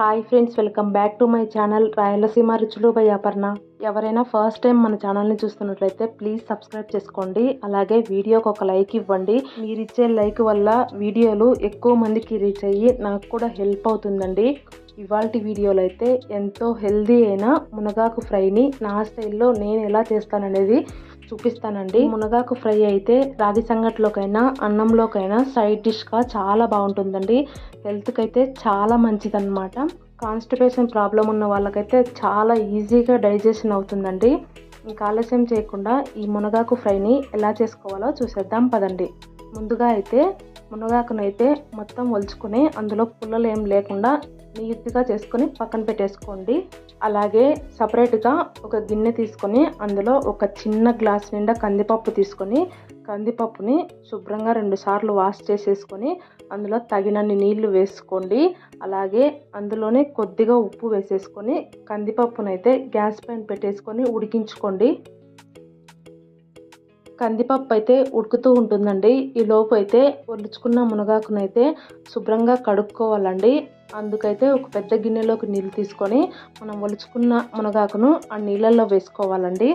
Hi friends welcome back to my channel Rayalaseema రుచులు by Aparna. ఎవరైనా first time మన ఛానల్ని చూస్తున్నట్లయితే ప్లీజ్ సబ్స్క్రైబ్ చేసుకోండి. అలాగే వీడియోకి ఒక లైక్ ఇవ్వండి. మీరు ఇచ్చే లైక్ వల్ల వీడియోలు ఎక్కువ మందికి రీచ్ అయ్యి నాకు కూడా హెల్ప్ అవుతుందండి. ఇవాళ వీడియోలో అయితే ఎంతో హెల్దీ అయిన మునగాకు ఫ్రైని నా స్టైల్లో నేను ఎలా చేస్తాననేది చూపిస్తానండి. మునగాకు ఫ్రై అయితే రాగి సంగట్లోకైనా అన్నంలోకైనా సైడ్ డిష్గా చాలా బాగుంటుందండి. హెల్త్కి అయితే చాలా మంచిదన్నమాట. కాన్స్టిపేషన్ ప్రాబ్లం ఉన్న వాళ్ళకైతే చాలా ఈజీగా డైజెషన్ అవుతుందండి. ఇంకా ఆలస్యం చేయకుండా ఈ మునగాకు ఫ్రైని ఎలా చేసుకోవాలో చూసేద్దాం పదండి. ముందుగా అయితే మునగాకునైతే మొత్తం ఒలుచుకుని అందులో పుల్లలు ఏం లేకుండా నీట్గా చేసుకొని పక్కన పెట్టేసుకోండి. అలాగే సపరేట్గా ఒక గిన్నె తీసుకొని అందులో ఒక చిన్న గ్లాస్ నిండా కందిపప్పు తీసుకొని కందిపప్పుని శుభ్రంగా రెండు సార్లు వాష్ చేసేసుకొని అందులో తగినన్ని నీళ్ళు వేసుకోండి. అలాగే అందులోనే కొద్దిగా ఉప్పు వేసేసుకొని కందిపప్పునైతే గ్యాస్ పైన పెట్టేసుకొని ఉడికించుకోండి. కందిపప్పు అయితే ఉడుకుతూ ఉంటుందండి. ఈ లోపు అయితే ఒలుచుకున్న మునగాకునైతే శుభ్రంగా కడుక్కోవాలండి. అందుకైతే ఒక పెద్ద గిన్నెలోకి నీళ్ళు తీసుకొని మనం ఒలుచుకున్న మునగాకును ఆ నీళ్ళల్లో వేసుకోవాలండి.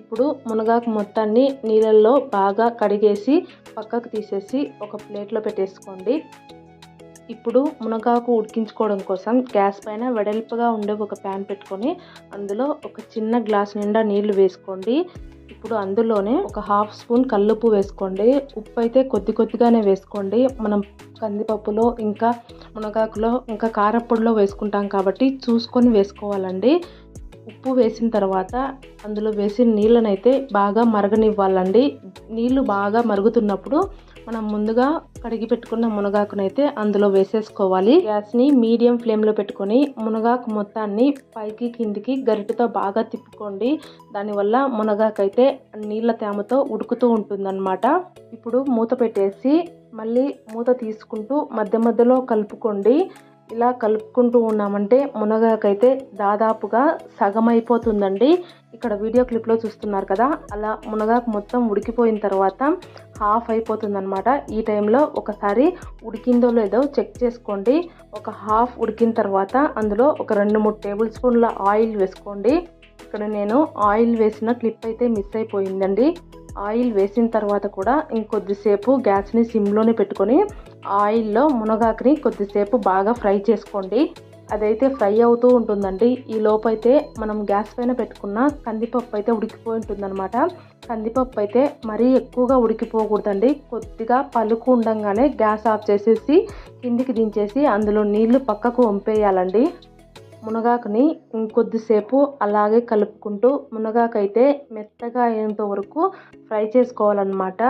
ఇప్పుడు మునగాకు మొత్తాన్ని నీళ్ళల్లో బాగా కడిగేసి పక్కకు తీసేసి ఒక ప్లేట్లో పెట్టేసుకోండి. ఇప్పుడు మునగాకు ఉడికించుకోవడం కోసం గ్యాస్ పైన వెడల్పుగా ఉండే ఒక ప్యాన్ పెట్టుకొని అందులో ఒక చిన్న గ్లాస్ నిండా నీళ్ళు వేసుకోండి. ఇప్పుడు అందులోనే ఒక హాఫ్ స్పూన్ కల్లుప్పు వేసుకోండి. ఉప్పు అయితే కొద్ది కొద్దిగానే వేసుకోండి. మనం కందిపప్పులో ఇంకా మునగాకులో ఇంకా కారప్పొడిలో వేసుకుంటాం కాబట్టి చూసుకొని వేసుకోవాలండి. ఉప్పు వేసిన తర్వాత అందులో వేసిన నీళ్ళనైతే బాగా మరగనివ్వాలండి. నీళ్ళు బాగా మరుగుతున్నప్పుడు మనం ముందుగా కడిగి పెట్టుకున్న మునగాకునైతే అందులో వేసేసుకోవాలి. గ్యాస్ని మీడియం ఫ్లేమ్లో పెట్టుకొని మునగాకు మొత్తాన్ని పైకి కిందికి గరిటతో బాగా తిప్పుకోండి. దానివల్ల మునగాకు అయితే నీళ్ళ తేమతో ఉడుకుతూ ఉంటుందన్నమాట. ఇప్పుడు మూత పెట్టేసి మళ్ళీ మూత తీసుకుంటూ మధ్య మధ్యలో కలుపుకోండి. ఇలా కలుపుకుంటూ ఉన్నామంటే మునగాకైతే దాదాపుగా సగం అయిపోతుందండి ఇక్కడ వీడియో క్లిప్లో చూస్తున్నారు కదా అలా మునగాకు మొత్తం ఉడికిపోయిన తర్వాత హాఫ్ అయిపోతుందన్నమాట. ఈ టైంలో ఒకసారి ఉడికిందో లేదో చెక్ చేసుకోండి. ఒక హాఫ్ ఉడికిన తర్వాత అందులో ఒక రెండు మూడు టేబుల్ స్పూన్ల ఆయిల్ వేసుకోండి. ఇక్కడ నేను ఆయిల్ వేసిన క్లిప్ అయితే మిస్ అయిపోయిందండి. ఆయిల్ వేసిన తర్వాత కూడా ఇంకొద్దిసేపు గ్యాస్ని సిమ్లోనే పెట్టుకొని ఆయిల్లో మునగాకుని కొద్దిసేపు బాగా ఫ్రై చేసుకోండి. అదైతే ఫ్రై అవుతూ ఉంటుందండి. ఈ లోపైతే మనం గ్యాస్ పైన పెట్టుకున్న కందిపప్పు అయితే ఉడికిపోయి ఉంటుందన్నమాట. కందిపప్పు అయితే మరీ ఎక్కువగా ఉడికిపోకూడదండి. కొద్దిగా పలుకు ఉండంగానే గ్యాస్ ఆఫ్ చేసేసి కిందికి దించేసి అందులో నీళ్ళు పక్కకు వంపేయాలండి. మునగాకుని ఇంకొద్దిసేపు అలాగే కలుపుకుంటూ మునగాకైతే మెత్తగా అయ్యేంత వరకు ఫ్రై చేసుకోవాలన్నమాట.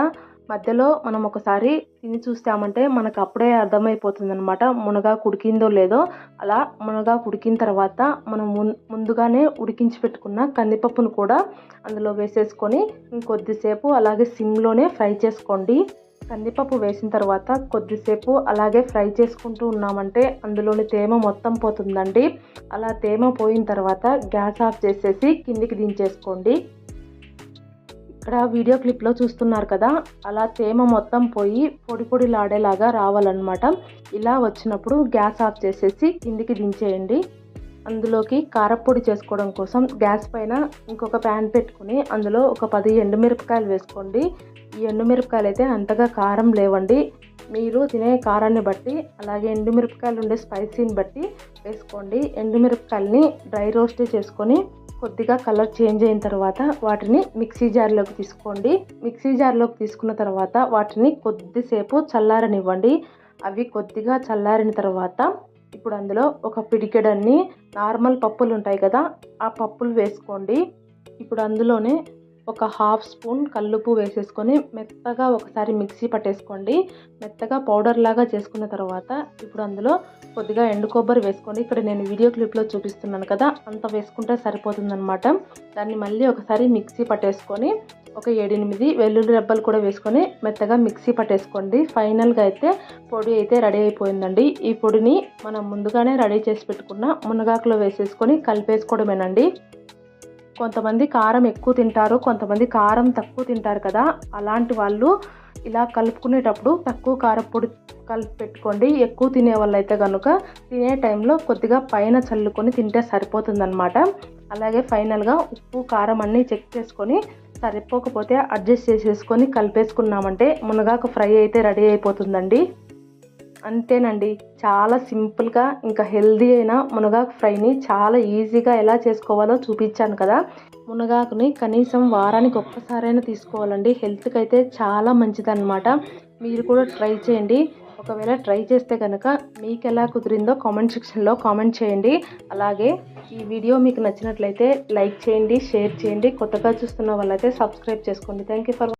మధ్యలో మనం ఒకసారి తిని చూస్తామంటే మనకు అప్పుడే అర్థమైపోతుంది అనమాట మునగాకు ఉడికిందో లేదో. అలా మునగాకు ఉడికిన తర్వాత మనం ముందుగానే ఉడికించి పెట్టుకున్న కందిపప్పును కూడా అందులో వేసేసుకొని ఇంకొద్దిసేపు అలాగే సిమ్లోనే ఫ్రై చేసుకోండి. కందిపప్పు వేసిన తర్వాత కొద్దిసేపు అలాగే ఫ్రై చేసుకుంటూ ఉన్నామంటే అందులోని తేమ మొత్తం పోతుందండి. అలా తేమ పోయిన తర్వాత గ్యాస్ ఆఫ్ చేసేసి కిందికి దించేసుకోండి. ఇక్కడ వీడియో క్లిప్లో చూస్తున్నారు కదా అలా తేమ మొత్తం పోయి పొడి పొడిలాడేలాగా రావాలన్నమాట. ఇలా వచ్చినప్పుడు గ్యాస్ ఆఫ్ చేసేసి కిందికి దించేయండి. అందులోకి కారపొడి చేసుకోవడం కోసం గ్యాస్ పైన ఇంకొక ప్యాన్ పెట్టుకుని అందులో ఒక పది ఎండుమిరపకాయలు వేసుకోండి. ఈ ఎండుమిరపకాయలు అయితే అంతగా కారం లేవండి. మీరు తినే కారాన్ని బట్టి అలాగే ఎండుమిరపకాయలు ఉండే స్పైసీని బట్టి వేసుకోండి. ఎండుమిరపకాయలని డ్రై రోస్ట్ చేసుకొని కొద్దిగా కలర్ చేంజ్ అయిన తర్వాత వాటిని మిక్సీ జార్లోకి తీసుకోండి. మిక్సీ జార్లోకి తీసుకున్న తర్వాత వాటిని కొద్దిసేపు చల్లారనివ్వండి. అవి కొద్దిగా చల్లారిన తర్వాత ఇప్పుడు అందులో ఒక పిడికెడన్ని నార్మల్ పప్పులు ఉంటాయి కదా ఆ పప్పులు వేసుకోండి. ఇప్పుడు అందులోనే ఒక హాఫ్ స్పూన్ కల్లుపు వేసేసుకొని మెత్తగా ఒకసారి మిక్సీ పట్టేసుకోండి. మెత్తగా పౌడర్ లాగా చేసుకున్న తర్వాత ఇప్పుడు అందులో కొద్దిగా ఎండు కొబ్బరి వేసుకోండి. ఇక్కడ నేను వీడియో క్లిప్లో చూపిస్తున్నాను కదా అంత వేసుకుంటే సరిపోతుందనమాట దాన్ని మళ్ళీ ఒకసారి మిక్సీ పట్టేసుకొని ఒక ఏడెనిమిది వెల్లుల్లి రెబ్బలు కూడా వేసుకొని మెత్తగా మిక్సీ పట్టేసుకోండి. ఫైనల్గా అయితే పొడి అయితే రెడీ అయిపోయిందండి. ఈ పొడిని మనం ముందుగానే రెడీ చేసి పెట్టుకున్న మునగాకులో వేసేసుకొని కలిపేసుకోవడమేనండి. కొంతమంది కారం ఎక్కువ తింటారు కొంతమంది కారం తక్కువ తింటారు కదా అలాంటి వాళ్ళు ఇలా కలుపుకునేటప్పుడు తక్కువ కారపొడి కలిపి పెట్టుకోండి. ఎక్కువ తినే వాళ్ళైతే కనుక తినే టైంలో కొద్దిగా పైన చల్లుకొని తింటే సరిపోతుందన్నమాట. అలాగే ఫైనల్గా ఉప్పు కారం అన్నీ చెక్ చేసుకొని సరిపోకపోతే అడ్జస్ట్ చేసేసుకొని కలిపేసుకున్నామంటే మునగాకు ఫ్రై అయితే రెడీ అయిపోతుందండి. అంతేనండి చాలా సింపుల్గా ఇంకా హెల్దీ అయిన మునగాకు ఫ్రైని చాలా ఈజీగా ఎలా చేసుకోవాలో చూపించాను కదా. మునగాకుని కనీసం వారానికి ఒక్కసారైనా తీసుకోవాలండి హెల్త్కి అయితే చాలా మంచిదన్నమాట. మీరు కూడా ట్రై చేయండి. ఒకవేళ ట్రై చేస్తే కనుక మీకు ఎలా కుదిరిందో కామెంట్ సెక్షన్లో కామెంట్ చేయండి. అలాగే ఈ వీడియో మీకు నచ్చినట్లయితే లైక్ చేయండి షేర్ చేయండి. కొత్తగా చూస్తున్న వాళ్ళైతే సబ్స్క్రైబ్ చేసుకోండి. Thank you for